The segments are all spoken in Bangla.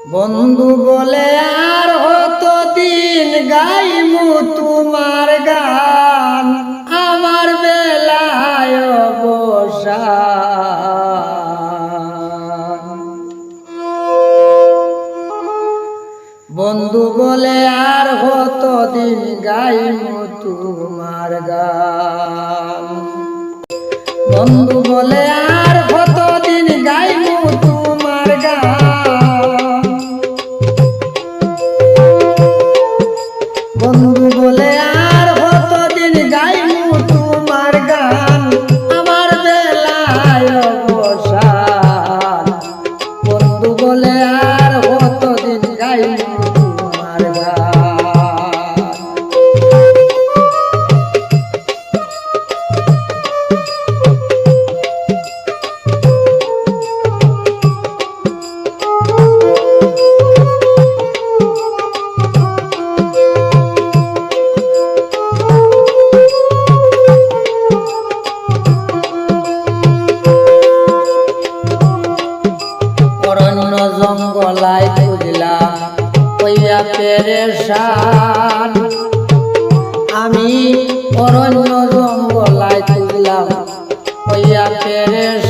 বন্ধু বলে আর হতো দিন গাইমু তোমার গান, আমার বেলায় বসা বন্ধু বলে আর হতো দিন গাইমু তোমার গান। বন্ধু বলে পেরেশান আমি অরণ্য জঙ্গলায় তুললাম হইয়া পেরেশান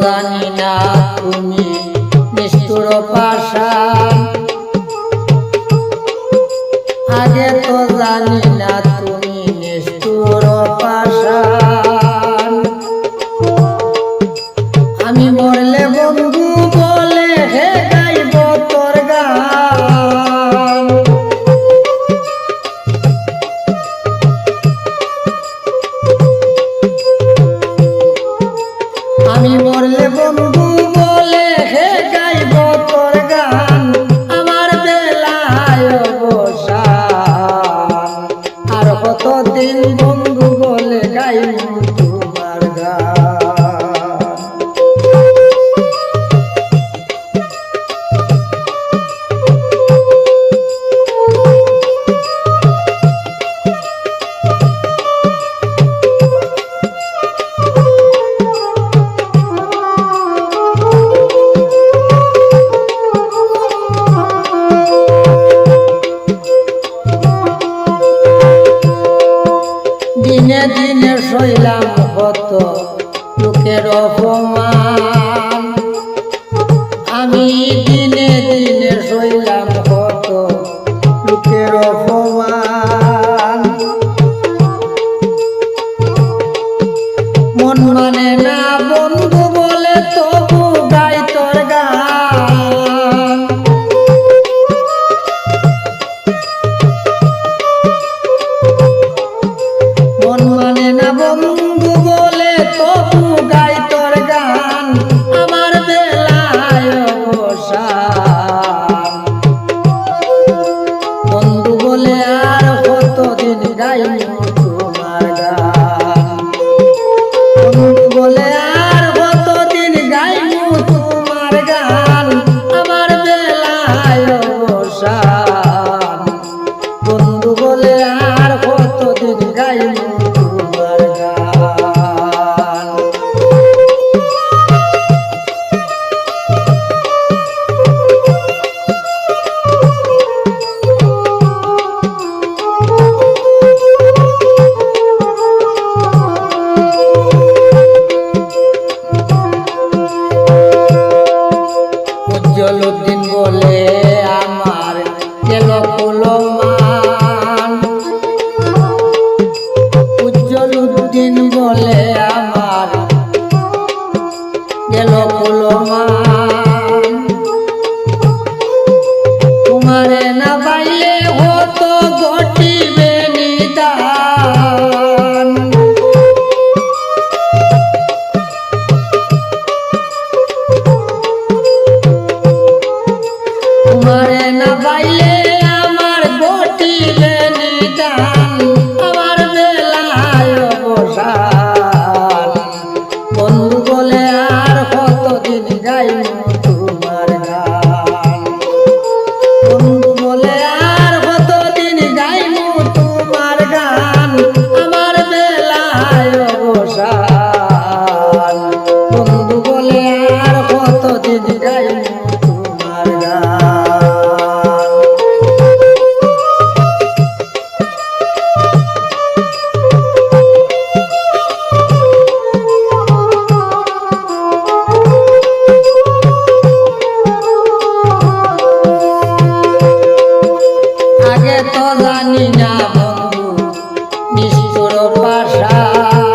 Ramadan. দিন বন্ধু বলে গাইব দিনে দিনে সইলাম কত লোকের অপমান। আমি দিনে দিনে সইলাম কত লোকের অপমান। জলুদ্দিন বলে আমার গেল কুলমান উজ্জ্বলুদ্দিন বলে আমার গেল কুলমান নিষ্ঠুর পাশা।